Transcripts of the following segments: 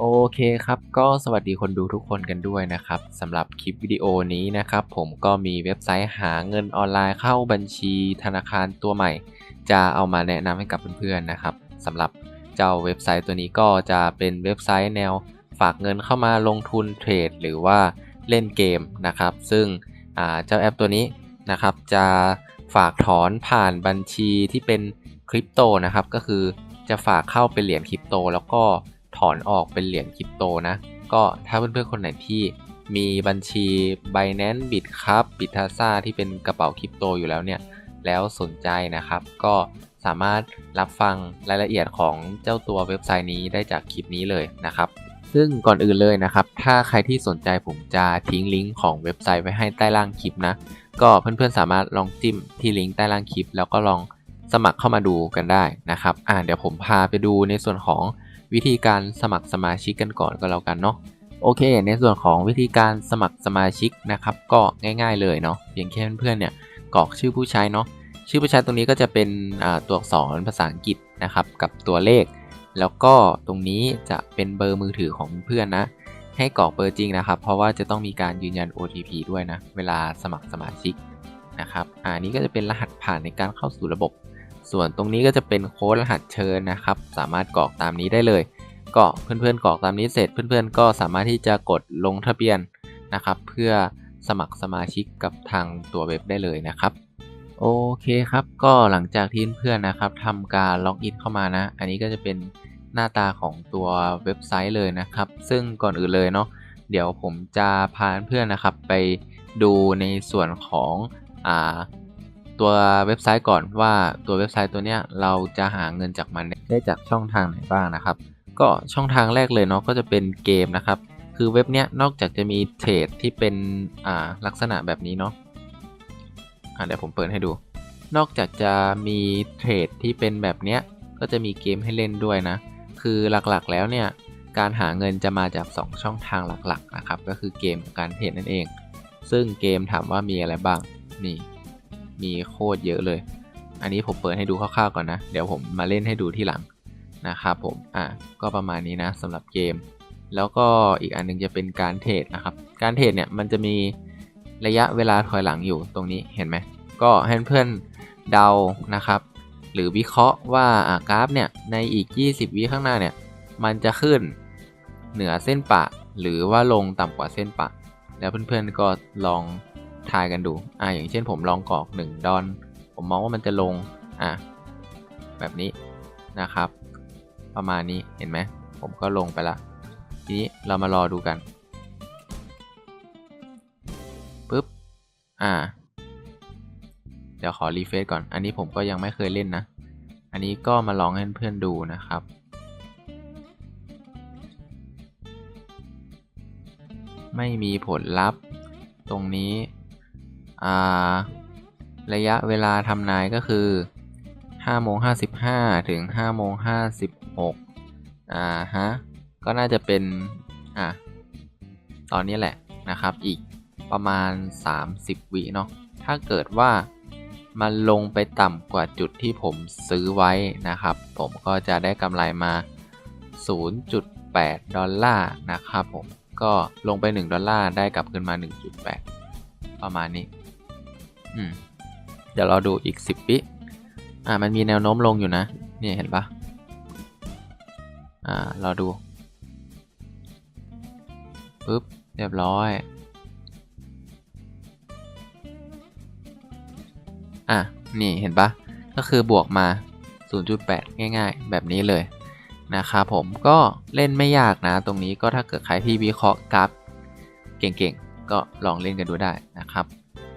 โอเคครับ ก็สวัสดีคนดูทุกคนกันด้วยนะครับสำหรับคลิปวิดีโอนี้นะครับ ผมก็มีเว็บไซต์หาเงินออนไลน์เข้าบัญชีธนาคารตัวใหม่ จะเอามาแนะนำให้กับเพื่อนๆนะครับสำหรับเจ้าเว็บไซต์ตัวนี้ก็จะเป็นเว็บไซต์แนวฝากเงินเข้ามาลงทุนเทรดหรือว่าเล่นเกมนะครับ ซึ่งเจ้าแอปตัวนี้นะครับ จะฝากถอนผ่านบัญชีที่เป็นคริปโตนะครับ ก็คือจะฝากเข้าเป็นเหรียญคริปโต แล้วก็ ถอนออกเป็นเหรียญคริปโตนะ ก็ถ้าเพื่อนๆคนไหนที่มีบัญชี Binance b i t ครับ b i t ท a s a ที่เป็นกระเป๋าคริปโตอยู่แล้วเนี่ย แล้วสนใจนะครับ ก็สามารถรับฟังรายละเอียดของเจ้าตัวเว็บไซต์นี้ได้จากคลิปนี้เลยนะครับ ซึ่งก่อนอื่นเลยนะครับ ถ้าใครที่สนใจผมจะทิ้งลิงก์ของเว็บไซต์ไว้ให้ใต้ล่างคลิปนะ ก็เพื่อนๆสามารถลองจิ้มที่ลิงก์ใต้ล่างคลิป แล้วก็ลองสมัครเข้ามาดูกันได้นะครับ อ่าเดี๋ยวผมพาไปดูในส่วนของ วิธีการสมัครสมาชิกกันก่อนก็แล้วกันเนาะโอเค ในส่วนของวิธีการสมัครสมาชิกนะครับ ก็ง่าย ๆเลยเนาะเพียงแค่เพื่อนๆเนี่ยกรอกชื่อผู้ใช้เนาะชื่อผู้ใช้ตรงนี้ก็จะเป็นตัวอักษรภาษาอังกฤษนะครับกับตัวเลข แล้วก็ตรงนี้จะเป็นเบอร์มือถือของเพื่อนนะ ให้กรอกเบอร์จริงนะครับ เพราะว่าจะต้องมีการยืนยัน OTP ด้วยนะ เวลาสมัครสมาชิกนะครับอ่านี้ก็จะเป็นรหัสผ่านในการเข้าสู่ระบบ ส่วนตรงนี้ก็จะเป็นโค้ดรหัสเชิญนะครับ สามารถกรอกตามนี้ได้เลย ก็เพื่อนๆกรอกตามนี้เสร็จ เพื่อนๆก็สามารถที่จะกดลงทะเบียนนะครับ เพื่อสมัครสมาชิกกับทางตัวเว็บได้เลยนะครับโอเคครับ ก็หลังจากที่เพื่อนนะครับทำการล็อกอินเข้ามานะ อันนี้ก็จะเป็นหน้าตาของตัวเว็บไซต์เลยนะครับ ซึ่งก่อนอื่นเลยเนาะเดี๋ยวผมจะพาเพื่อนนะครับไปดูในส่วนของอ่า ตัวเว็บไซต์ก่อนว่าตัวเว็บไซต์ตัวเนี้ยเราจะหาเงินจากมันได้จากช่องทางไหนบ้างนะครับ ก็ช่องทางแรกเลยเนาะก็จะเป็นเกมนะครับ คือเว็บเนี้ยนอกจากจะมีเทรดที่เป็นอ่าลักษณะแบบนี้เนาะอ่าเดี๋ยวผมเปิดให้ดู นอกจากจะมีเทรดที่เป็นแบบเนี้ยก็จะมีเกมให้เล่นด้วยนะ คือหลักๆแล้วเนี่ยการหาเงินจะมาจาก 2 ช่องทางหลักๆนะครับ ก็คือเกมกับการเทรดนั่นเอง ซึ่งเกมถามว่ามีอะไรบ้างนี่ มีโคตรเยอะเลย อันนี้ผมเปิดให้ดูคร่าวๆก่อนนะ เดี๋ยวผมมาเล่นให้ดูที่หลังนะครับผม อะ ก็ประมาณนี้นะสำหรับเกม แล้วก็อีกอันนึงจะเป็นการเทรดนะครับ การเทรดเนี่ยมันจะมีระยะเวลาถอยหลังอยู่ตรงนี้เห็นไหม ก็ให้เพื่อนเดานะครับ หรือวิเคราะห์ว่าอ่ากราฟเนี่ยในอีก 20 วิข้างหน้าเนี่ยมันจะขึ้นเหนือเส้นปะ หรือว่าลงต่ำกว่าเส้นปะ แล้วเพื่อนๆก็ลอง ทายกันดู อ่าอย่างเช่นผมลองกรอก1ดอน ผมมองว่ามันจะลง อะแบบนี้นะครับ ประมาณนี้เห็นไหม ผมก็ลงไปละ ทีนี้เรามารอดูกันปึ๊บ อ่า เดี๋ยวขอรีเฟซก่อน อันนี้ผมก็ยังไม่เคยเล่นนะ อันนี้ก็มาลองให้เพื่อนดูนะครับไม่มีผลลัพธ์ ตรงนี้ ระยะเวลาทำนายก็คือ5โมง55 ถึง5โมง56อ่าฮะ ก็น่าจะเป็น อะ ตอนนี้แหละนะครับ อีกประมาณ 30 วิเนาะ ถ้าเกิดว่ามันลงไปต่ำกว่าจุดที่ผมซื้อไว้นะครับ ผมก็จะได้กำไรมา 0.8 ดอลลาร์นะครับผม ก็ลงไป 1 ดอลลาร์ได้กลับขึ้นมา 1.8 ประมาณนี้ เดี๋ยวเราดูอีกสิบปีอ่ามันมีแนวโน้มลงอยู่นะ นี่เห็นปะอ่า เราดูปึ๊บ เรียบร้อย อะ นี่เห็นปะก็คือบวกมา 0.8 ง่าย ๆ แบบนี้เลยนะครับผมก็เล่นไม่ยากนะ ตรงนี้ก็ถ้าเกิดใครที่วิเคราะห์กราฟเก่งๆ ก็ลองเล่นกันดูได้นะครับ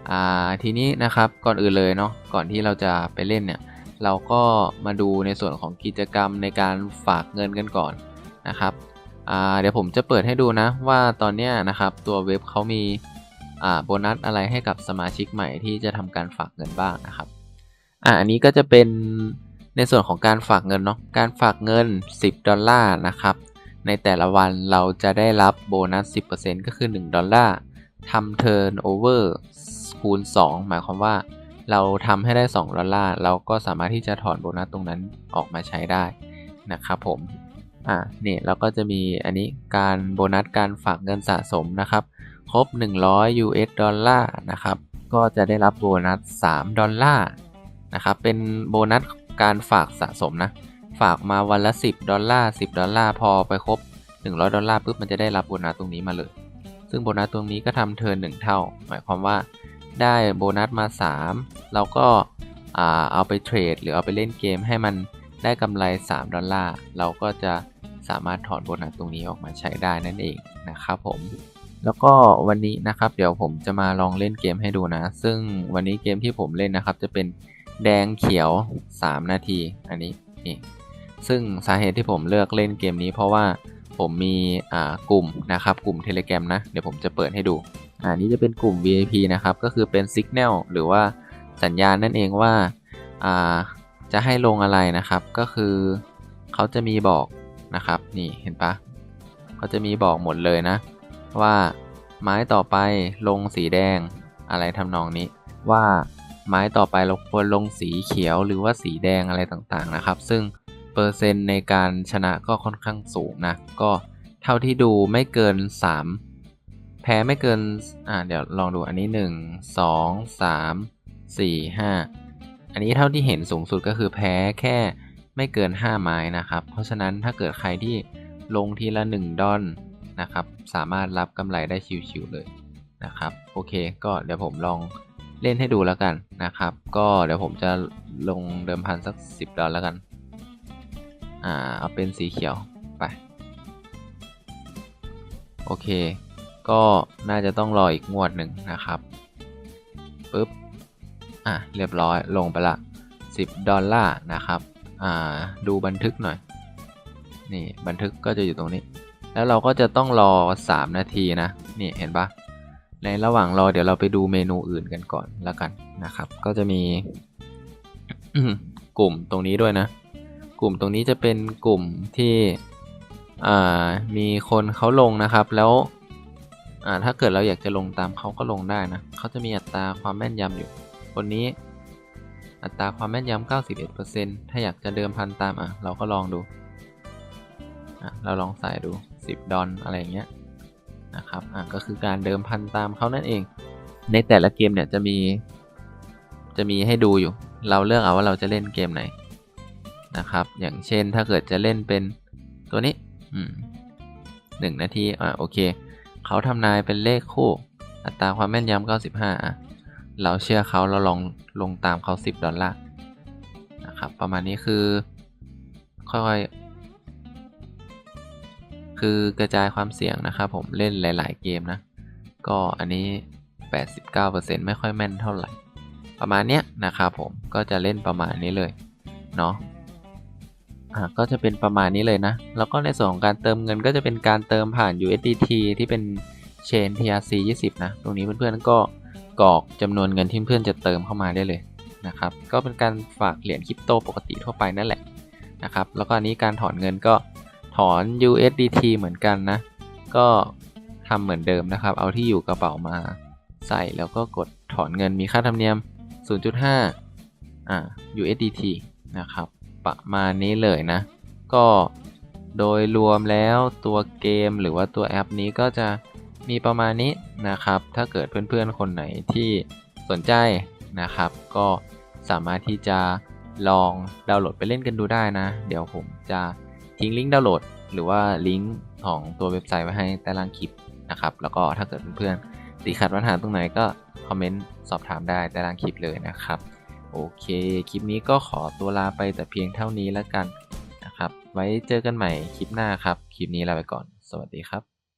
อ่าทีนี้นะครับก่อนอื่นเลยเนาะก่อนที่เราจะไปเล่นเนี่ยเราก็มาดูในส่วนของกิจกรรมในการฝากเงินกันก่อนนะครับเดี๋ยวผมจะเปิดให้ดูนะว่าตอนนี้นะครับตัวเว็บเขามีโบนัสอะไรให้กับสมาชิกใหม่ที่จะทำการฝากเงินบ้างนะครับอ่าอันนี้ก็จะเป็นในส่วนของการฝากเงินเนาะการฝากเงิน 10 ดอลลาร์นะครับในแต่ละวันเราจะได้รับโบนัส 10%ก็คือ 1 ดอลลาร์ทำเทิร์นโอเวอร์ คูณ 2 หมายความว่า เราทำให้ได้ 2 ดอลลาร์ เราก็สามารถที่จะถอนโบนัสตรงนั้นออกมาใช้ได้นะครับผม อ่านี่เราก็จะมีอันนี้การโบนัสการฝากเงินสะสมนะครับ ครบ 100 US ดอลลาร์นะครับ ก็จะได้รับโบนัส 3 ดอลลาร์นะครับ เป็นโบนัสการฝากสะสมนะ ฝากมาวันละ 10 ดอลลาร์ 10 ดอลลาร์พอไปครบ 100 ดอลลาร์ปุ๊บมันจะได้รับโบนัสตรงนี้มาเลย ซึ่งโบนัสตรงนี้ก็ทำเทิร์นหนึ่งเท่า หมายความว่า ได้โบนัสมา 3 เราก็เอาไปเทรดหรือเอาไปเล่นเกมให้มันได้กำไร 3 ดอลลาร์ เราก็จะสามารถถอนโบนัสตรงนี้ออกมาใช้ได้นั่นเองนะครับผม แล้วก็วันนี้นะครับเดี๋ยวผมจะมาลองเล่นเกมให้ดูนะ ซึ่งวันนี้เกมที่ผมเล่นนะครับ จะเป็นแดงเขียว 3 นาที อันนี้นี่ซึ่งสาเหตุที่ผมเลือกเล่นเกมนี้เพราะว่าผมมีกลุ่มนะครับ กลุ่ม Telegram นะ เดี๋ยวผมจะเปิดให้ดู อ่านี้จะเป็นกลุ่ม VIP นะครับ ก็คือเป็น Signal หรือว่าสัญญาณนั่นเองว่าาจะให้ลงอะไรนะครับ ก็คือเขาจะมีบอกนะครับ นี่เห็นปะเขาจะมีบอกหมดเลยนะ ว่าไม้ต่อไปลงสีแดงอะไรทำนองนี้ ว่าไม้ต่อไปเราควรลงสีเขียวหรือว่าสีแดงอะไรต่างๆนะครับ ซึ่งเปอร์เซ็นต์ในการชนะก็ค่อนข้างสูงนะ ก็เท่าที่ดูไม่เกิน 3 พ้ไม่เกิน อ่า เดี๋ยวลองดูอันนี้ 1 2 3 4 5 อันนี้เท่าที่เห็นสูงสุดก็คือแพ้แค่ไม่เกิน 5 ไม้นะครับ เพราะฉะนั้นถ้าเกิดใครที่ลงทีละ 1 ดอนนะครับ สามารถรับกำไรได้ชิวๆเลยนะครับ โอเค ก็เดี๋ยวผมลองเล่นให้ดูแล้วกันนะครับ ก็เดี๋ยวผมจะลงเดิมพันสัก 10 ดอลแล้วกัน อ่า เอาเป็นสีเขียวไป โอเค ก็น่าจะต้องรออีกงวดหนึ่งนะครับปึ๊บอะเรียบร้อยลงไปละ 10 ดอลลาร์นะครับอ่าดูบันทึกหน่อย นี่บันทึกก็จะอยู่ตรงนี้ แล้วเราก็จะต้องรอ 3 นาทีนะ นี่เห็นปะในระหว่างรอเดี๋ยวเราไปดูเมนูอื่นกันก่อนแล้วกันนะครับ ก็จะมีกลุ่มตรงนี้ด้วยนะ กลุ่มตรงนี้จะเป็นกลุ่มที่อ่ามีคนเขาลงนะครับ แล้ว อ่าถ้าเกิดเราอยากจะลงตามเขาก็ลงได้นะเขาจะมีอัตราความแม่นยำอยู่ คนนี้อัตราความแม่นยำ91%ถ้าอยากจะเดิมพันตามอะเราก็ลองดูอะเราลองใส่ดู 10 ดอลอะไรเงี้ยนะครับอะก็คือการเดิมพันตามเขานั่นเอง ในแต่ละเกมเนี่ยจะมี จะมีให้ดูอยู่ เราเลือกเอาว่าเราจะเล่นเกมไหนนะครับ อย่างเช่นถ้าเกิดจะเล่นเป็นตัวนี้อืมหนึ่งนาทีอะโอเค เขาทำนายเป็นเลขคู่ อัตราความแม่นยำ95อะเราเชื่อเขาเราลองลงตามเขา 10 ดอลลาร์นะครับ ประมาณนี้คือ ค่อยๆ คือกระจายความเสี่ยงนะครับผมเล่นหลาย ๆ เกมนะ ก็อันนี้ 89%ไม่ค่อยแม่นเท่าไหร่ ประมาณเนี้ยนะครับผมก็จะเล่นประมาณนี้เลย เนาะ อ่าก็จะเป็นประมาณนี้เลยนะ แล้วก็ในส่วนของการเติมเงินก็จะเป็นการเติมผ่าน USDT ที่เป็นเชน TRC 20 นะ ตรงนี้เพื่อนๆก็กรอกจำนวนเงินที่เพื่อนจะเติมเข้ามาได้เลยนะครับ ก็เป็นการฝากเหรียญคริปโตปกติทั่วไปนั่นแหละนะครับ แล้วก็อันนี้การถอนเงินก็ถอน USDT เหมือนกันนะ ก็ทำเหมือนเดิมนะครับ เอาที่อยู่กระเป๋ามาใส่แล้วก็กดถอนเงินมีค่าธรรมเนียม 0.5อ่า USDT นะครับ ประมาณนี้เลยนะ ก็โดยรวมแล้วตัวเกมหรือว่าตัวแอปนี้ก็จะมีประมาณนี้นะครับ ถ้าเกิดเพื่อนๆคนไหนที่สนใจนะครับ ก็สามารถที่จะลองดาวน์โหลดไปเล่นกันดูได้นะ เดี๋ยวผมจะทิ้งลิงก์ดาวน์โหลด หรือว่าลิงก์ของตัวเว็บไซต์ไว้ให้ใต้ล่างคลิปนะครับ แล้วก็ถ้าเกิดเพื่อนๆติดขัดปัญหาตรงไหนก็คอมเมนต์สอบถามได้ใต้ล่างคลิปเลยนะครับ โอเค คลิปนี้ก็ขอตัวลาไปแต่เพียงเท่านี้แล้วกันนะครับ ไว้เจอกันใหม่คลิปหน้าครับ คลิปนี้ลาไปก่อน สวัสดีครับ